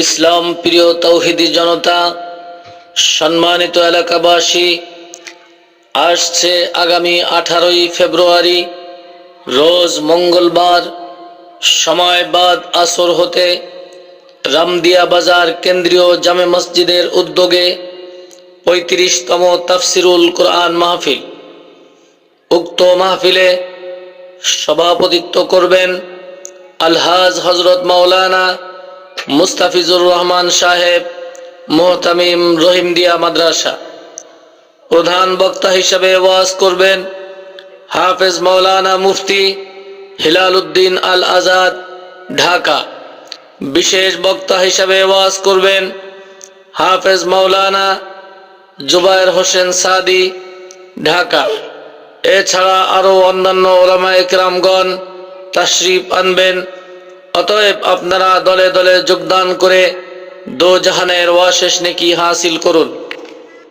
ইসলাম প্রিয় তৌহিদি জনতা, সম্মানিত এলাকাবাসী, আসছে আগামী আঠারোই ফেব্রুয়ারি, রোজ মঙ্গলবার, সময় বাদ আসর হতে রামদিয়া বাজার কেন্দ্রীয় জামে মসজিদের উদ্যোগে পঁয়ত্রিশতম তাফসিরুল কোরআন মাহফিল। উক্ত মাহফিলে সভাপতিত্ব করবেন আলহাজ হজরত মাওলানা মুস্তাফিজুর রহমান সাহেব, মোহতামিম রহিমদিয়া মাদ্রাসা। প্রধান বক্তা হিসাবে ওয়াজ করবেন হাফেজ মৌলানা মুফতি হিলাল উদ্দিন আল আজাদ ঢাকা। বিশেষ বক্তা হিসাবে ওয়াজ করবেন হাফেজ মৌলানা জুবায়ের হোসেন সাদি, ঢাকা। এছাড়া আরও অন্যান্য ওলামা একরামগণ তাশরিফ আনবেন। অতএব আপনারা দলে দলে যোগদান করে দো জাহানের ওয়াশেষ নেকি হাসিল করুন।